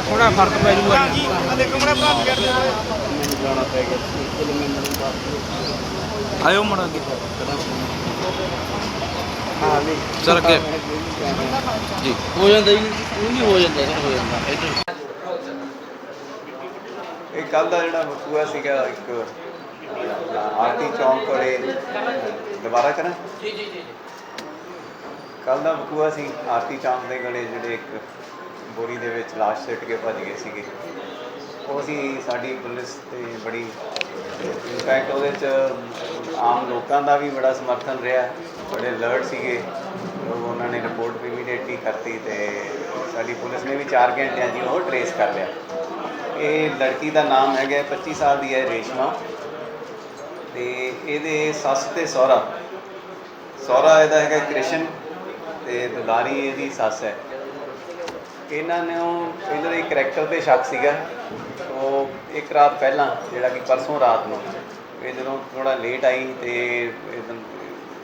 ਥੋੜਾ ਫ਼ਰਕ ਪੈ ਜੂਗਾ ਹਾਂਜੀ ਆ ਦੇਖੋ ਮੇਰਾ ਭਰਾ ਗੇਟ ਦੇ ਜਾਣਾ ਪੈ ਗਿਆ। ਸੀ ਕੋਲ ਮੈਨੂੰ ਬਾਤ ਆਇਓ ਮੜਾ ਅੱਗੇ ਹਾਂ ਨਹੀਂ ਸਰ ਅੱਗੇ। ਜੀ। ਹੋ ਜਾਂਦਾ ਜੀ ਉਹ ਨਹੀਂ ਹੋ ਜਾਂਦਾ ਸਰ ਹੋ ਜਾਂਦਾ ਇੱਧਰ ਇਹ ਕੱਲ ਦਾ ਜਿਹੜਾ ਵਕੂਆ ਸੀਗਾ ਇੱਕ ਆਰਤੀ ਚੌਂਕ ਕੋਲੇ ਦੁਬਾਰਾ ਕਰਾਂ? ਜੀ ਜੀ ਜੀ ਕੱਲ ਦਾ ਵਕੂਆ ਸੀ ਆਰਤੀ ਚੌਂਕ ਦੇ ਗਲੇ ਜਿਹੜੇ ਇੱਕ ਬੋਰੀ ਦੇ ਵਿੱਚ ਲਾਸ਼ ਸਿੱਟ ਕੇ ਭੱਜ ਗਏ ਸੀਗੇ। ਉਹ ਸੀ ਸਾਡੀ ਪੁਲਿਸ ਤੇ ਬੜੀ ਇਨਫੈਕਟ ਉਹਦੇ ਚ ਆਮ ਲੋਕਾਂ ਦਾ ਵੀ ਬੜਾ ਸਮਰਥਨ ਰਿਹਾ। ਬੜੇ ਅਲਰਟ ਸੀਗੇ। ਲੋਕ ਉਹਨਾਂ ਨੇ ਰਿਪੋਰਟ ਇਮੀਡੀਏਟਲੀ ਕਰਤੀ ਤੇ ਸਾਡੀ ਪੁਲਿਸ ਨੇ ਵੀ 4 ਘੰਟਿਆਂ ਦੀ ਉਹ ਟਰੇਸ ਕਰ ਲਿਆ। ਇਹ ਲੜਕੀ ਦਾ ਨਾਮ ਹੈਗਾ 25 ਸਾਲ ਦੀ ਹੈ, ਰੇਸ਼ਮਾ। ਤੇ ਇਹਦੇ ਸੱਸ ਤੇ ਸਹੁਰਾ। ਸਹੁਰਾ ਇਹਦਾ ਹੈਗਾ ਕ੍ਰਿਸ਼ਨ ਤੇ ਦੁਲਾਰੀ ਇਹਦੀ ਸੱਸ ਹੈ। ਇਹਨਾਂ ਨੇ ਉਹ ਇਹਨਾਂ ਦੇ ਕਰੈਕਟਰ ਤੇ ਸ਼ੱਕ ਸੀਗਾ। ਉਹ ਇੱਕ ਰਾਤ ਪਹਿਲਾਂ, ਜਿਹੜਾ ਕਿ ਪਰਸੋਂ ਰਾਤ ਨੂੰ, ਇਹ ਜਦੋਂ ਥੋੜਾ ਲੇਟ ਆਈ ਤੇ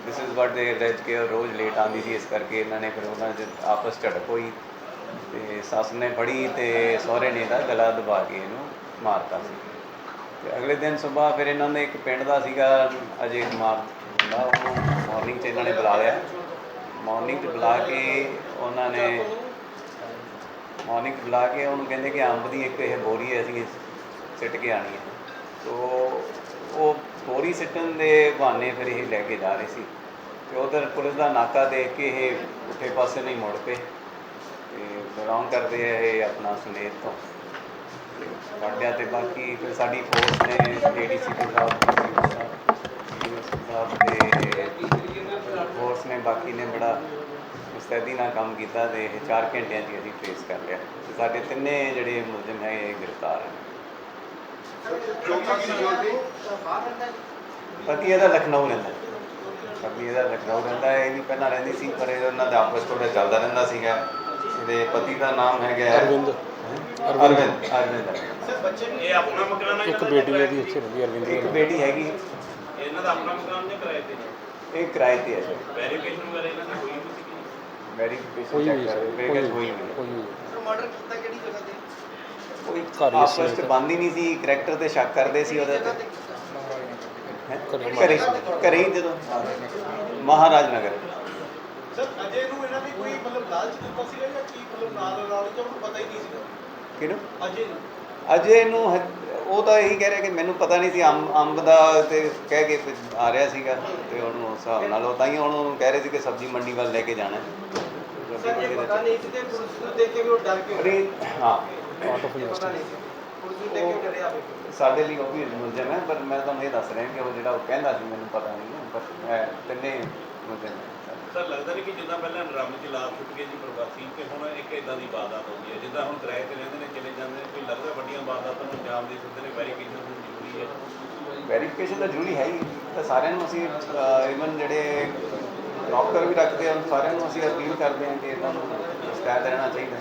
ਦਿਸ ਇਜ਼ ਵਾਟ ਦੇ ਰੈਜ ਕੇ ਰੋਜ਼ ਲੇਟ ਆਉਂਦੀ ਸੀ, ਇਸ ਕਰਕੇ ਇਹਨਾਂ ਨੇ ਫਿਰ ਉਹਨਾਂ 'ਚ ਆਪਸ ਝੜਪ ਹੋਈ ਤੇ ਸੱਸ ਨੇ ਫੜੀ ਤੇ ਸਹੁਰੇ ਨੇ ਇਹਦਾ ਗਲਾ ਦਬਾ ਕੇ ਇਹਨੂੰ ਮਾਰਤਾ ਸੀ। ਤੇ ਅਗਲੇ ਦਿਨ ਸਵੇਰ ਫਿਰ ਇਹਨਾਂ ਨੇ ਇੱਕ ਪਿੰਡ ਦਾ ਸੀਗਾ, ਅਜੇ ਕੁਮਾਰ ਦਾ ਉਹਨੂੰ ਮਾਰਨਿੰਗ 'ਚ ਇਹਨਾਂ ਨੇ ਬੁਲਾ ਲਿਆ। ਮਾਰਨਿੰਗ 'ਚ ਬੁਲਾ ਕੇ ਉਹਨਾਂ ਨੇ ਮਾਰਨਿੰਗ ਬੁਲਾ ਕੇ ਉਹਨੂੰ ਕਹਿੰਦੇ ਕਿ ਅੰਬ ਦੀ ਇੱਕ ਇਹ ਬੋਰੀ ਹੈ, ਅਸੀਂ ਸਿੱਟ ਕੇ ਆਣੀ ਹੈ। ਤੋ ਉਹ ਬੋਰੀ ਸਿੱਟਣ ਦੇ ਬਹਾਨੇ ਫਿਰ ਇਹ ਲੈ ਕੇ ਜਾ ਰਹੇ ਸੀ। ਤੇ ਉਧਰ ਪੁਲਿਸ ਦਾ ਨਾਕਾ ਦੇਖ ਕੇ ਇਹ ਉੱਠੇ ਪਾਸੇ ਨਹੀਂ ਮੁੜ ਪਏ ਤੇ ਬਿਲੋਂਗ ਕਰਦੇ ਆ ਇਹ ਆਪਣਾ ਸੁਨੇਤ ਤੋਂ। ਤੇ ਫੜ ਤੇ ਬਾਕੀ ਫਿਰ ਸਾਡੀ ਫੋਰਸ ਨੇ, ਏਡੀਸੀ ਪੰਜਾਬ ਸਾਹਿਬ ਤੇ ਫੋਰਸ ਨੇ ਬਾਕੀ ਨੇ ਬੜਾ ਮੁਸਤੈਦੀ ਨਾਲ ਕੰਮ ਕੀਤਾ ਤੇ ਇਹ 4 ਘੰਟਿਆਂ 'ਚ ਹੀ ਅਸੀਂ ਟ੍ਰੇਸ ਕਰ ਲਿਆ। ਤੇ ਸਾਡੇ ਤਿੰਨੇ ਜਿਹੜੇ ਮੁਲਜ਼ਮ ਹੈ ਇਹ ਗ੍ਰਿਫਤਾਰ ਹਨ ਪਤੀ ਇਹਦਾ ਲਖਨਊ ਰਹਿੰਦਾ ਪਤੀ ਇਹਦਾ ਲਖਨਊ ਰਹਿੰਦਾ ਹੈ ਇਹ ਵੀ ਪਹਿਲਾਂ ਰਹਿੰਦੀ ਸੀ ਪਰ ਇਹ ਉਹਨਾਂ ਦਾ ਆਪਸ ਥੋੜਾ ਚੱਲਦਾ ਰਹਿੰਦਾ ਸੀਗਾ। ਇਹਦੇ ਪਤੀ ਦਾ ਨਾਮ ਹੈਗਾ ਹੈ- ਅਰਵਿੰਦ। ਹੈਂ? ਅਰਵਿੰਦ। ਅਰਵਿੰਦ ਅਰਵਿੰਦ। ਇਹ ਆਪਣਾ ਮਕਾਨ ਹੈ ਇੱਕ ਬੇਟੀ ਇਹਦੀ ਇੱਥੇ ਰਹਿੰਦੀ ਅਰਵਿੰਦ ਇੱਕ ਬੇਟੀ ਹੈਗੀ। ਇਹਨਾਂ ਦਾ ਆਪਣਾ ਮਕਾਨ ਜਾਂ ਕਿਰਾਏ ਤੇ ਇਹ ਕਿਰਾਏ ਤੇ ਹੈ। ਜੀ ਵੈਰੀਫਿਕੇਸ਼ਨ ਵਗੈਰਾ ਇਹਨਾਂ ਵੈਰੀਫਿਕੇਸ਼ਨ ਹੋਈ ਚੈੱਕ ਹੋਈ ਕਰ ਸਰ ਰਹੇ ਹੋਈ ਹੋਈ ਨਹੀਂ। ਹੋਈ ਹੋਈ ਮਰਡਰ ਕੀਤਾ ਕਿਹੜੀ ਜਗ੍ਹਾ ਤੇ? ਕੋਈ ਘਰ ਹੀ ਆਪਸ ਸੀ ਚ ਬੰਦ ਹੀ ਨਹੀਂ ਸੀ ਕਰੈਕਟਰ ਤੇ ਸ਼ੱਕ ਕਰਦੇ ਸੀ ਉਹਦੇ ਤੇ। ਹੈਂ? ਘਰੇ ਘਰੇ ਘਰੇ ਹੀ ਜਦੋਂ। ਮਹਾਰਾਜ ਨਗਰ ਸਰ ਅਜੇ ਨੂੰ ਇਹਨਾਂ ਨੇ ਕੋਈ ਮਤਲਬ ਲਾਲਚ ਦਿੱਤਾ ਸੀਗਾ ਜਾਂ ਕੀ ਮਤਲਬ ਨਾਲ ਨਾਲ? ਜਾਂ ਉਹਨੂੰ ਪਤਾ ਹੀ ਨਹੀਂ ਸੀਗਾ। ਕਿਹਨੂੰ? ਅਜੇ ਨੂੰ। ਅਜੇ ਨੂੰ ਹ- ਉਹ ਤਾਂ ਇਹੀ ਕਹਿ ਰਿਹਾ ਕਿ ਮੈਨੂੰ ਪਤਾ ਨਹੀਂ ਸੀ ਅੰਬ ਅੰਬ ਦਾ ਤੇ ਕਹਿ ਕੇ ਆ ਰਿਹਾ ਸੀਗਾ ਤੇ ਉਹਨੂੰ ਉਸ ਹਿਸਾਬ ਨਾਲ ਉਹ ਤਾਂ ਹੀ ਉਹਨੂੰ ਕਹਿ ਰਹੇ ਸੀ ਕਿ ਸਬਜ਼ੀ ਮੰਡੀ ਵੱਲ ਲੈ ਕੇ ਜਾਣਾ ਹੈ। ਸਰ ਜੇ ਪਤਾ ਨਹੀਂ ਸੀ ਤੇ ਪੁਲਿਸ ਨੂੰ ਦੇਖ ਕੇ ਵੀ ਉਹ ਡਰ ਕੇ ਅਰੇ ਹਾਂ। ਆਊਟ ਆਫ ਪਤਾ ਨਹੀਂ ਸੀ। ਪੁਲਿਸ ਨੂੰ ਦੇਖ ਕੇ ਡਰਿਆ ਹੋਵੇ ਸਾਡੇ ਲਈ ਉਹ ਵੀ ਮੁਲਜ਼ਮ ਹੈ ਪਰ ਮੈਂ ਤੁਹਾਨੂੰ ਇਹ ਦੱਸ ਰਿਹਾ ਕਿ ਉਹ ਜਿਹੜਾ ਉਹ ਕਹਿੰਦਾ ਸੀ ਮੈਨੂੰ ਪਤਾ ਨਹੀਂ ਹੈ, ਪਰ ਮੈਂ ਤਿੰਨੇ ਮੁਲਜ਼ਮ ਹੈ ਸਰ ਲੱਗਦਾ ਨਹੀਂ ਕਿ ਜਿੱਦਾਂ ਪਹਿਲਾਂ ਡਰਮ 'ਚ ਲਾਸ਼ ਛੁੱਟ ਗਏ ਜੀ ਪ੍ਰਵਾਸੀ ਤੇ ਹੁਣ ਇੱਕ ਇਦਾਂ ਦੀ ਵਾਰਦਾਤ ਹੋ ਗਈ ਹੈ। ਜਿੱਦਾਂ ਹੁਣ ਕਿਰਾਏ ਤੇ ਰਹਿੰਦੇ ਨੇ ਚਲੇ ਜਾਂਦੇ ਨੇ ਕੋਈ ਲੱਗਦਾ ਵੱਡੀਆਂ ਵਾਰਦਾਤਾਂ ਨੂੰ ਅੰਜਾਮ ਦੇ ਸਕਦੇ ਨੇ ਵੈਰੀਫਿਕੇਸ਼ਨ ਹੋਣੀ ਜ਼ਰੂਰੀ ਹੈ। ਵੈਰੀਫਿਕੇਸ਼ਨ ਤਾਂ ਜ਼ਰੂਰੀ ਹੈ ਹੀ ਤਾਂ ਸਾਰਿਆਂ ਨੂੰ ਅਸੀਂ ਇਵਨ ਜਿਹੜੇ ਡਾਕਟਰ ਵੀ ਰੱਖਦੇ ਹਨ, ਸਾਰਿਆਂ ਨੂੰ ਅਸੀਂ ਅਪੀਲ ਕਰਦੇ ਹਾਂ ਕਿ ਇਹਨਾਂ ਨੂੰ ਸਟੈਂਡ ਰਹਿਣਾ ਚਾਹੀਦਾ